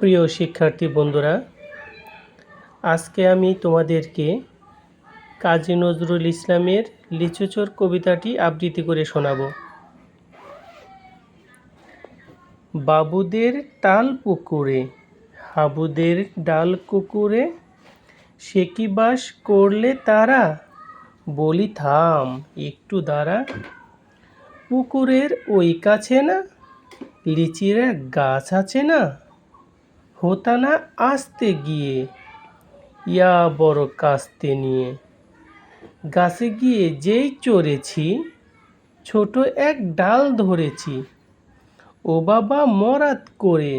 প্রিয় শিক্ষার্থী বন্ধুরা, আজকে আমি তোমাদেরকে কাজী নজরুল ইসলামের লিচুচোর কবিতাটি আবৃত্তি করে শোনাব। বাবুদের তাল পুকুরে, হাবুদের ডাল কুকুরে, সে কি বাস করলে তারা? বলি, থাম, একটু দাঁড়া, পুকুরের ওই কাছে না, লিচির গাছ আছে না? হতা না আসতে গিয়ে ইয়া বড় কাস্তে নিয়ে গাছে গিয়ে যেই চড়েছি ছোট এক ডাল ধরেছি ও বাবা মরাত করে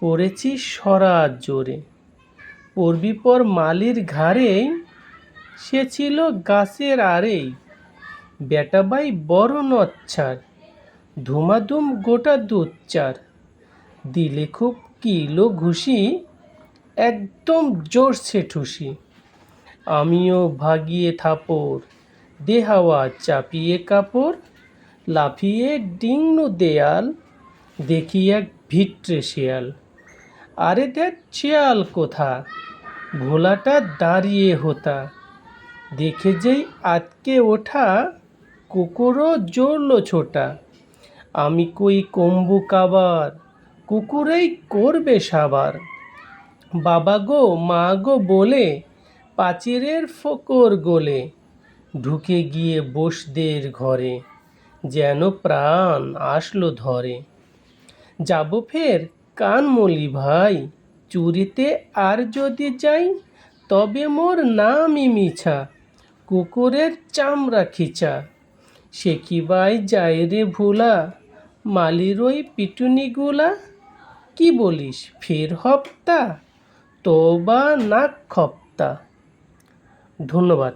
পড়েছি সরাত জোরে পড়বি পর মালির ঘাড়েই সে ছিল গাছের আড়েই। বেটাবাই বড় নচ্ছার, ধুমাধুম গোটা দুচ্চার দিলে খুব কিলো ঘুষি? একদম জোরছে ঠুসি। আমিও ভাগিয়ে থাপড় দে হাওয়া চাপিয়ে কাপড়, লাফিয়ে ডিংনু দেয়াল, দেখি এক ভিট্রে শেয়াল। আরে দেখ শেয়াল কোথা? ভোলাটা দাঁড়িয়ে হোতা। দেখে যেই আটকে ওঠা, কুকুরও জড়ল ছোটা। আমি কই কম্বু কাবার? কুকুরেই করবে সাবার। বাবা গো, মা গো বলে, পাচিরের ফোকর গোলে, ঢুকে গিয়ে বসদের ঘরে, যেন প্রাণ আসলো ধরে। যাব ফের কানমলি ভাই, চুরিতে আর যদি যাই, তবে মোর নামই মিছা, কুকুরের চামড়া খিচা। সে কি বাই যায় রে ভোলা, মালির ওই পিটুনিগুলা? কি বলিস ফের হপ্তা? তোবা নাক খপ্তা। ধন্যবাদ।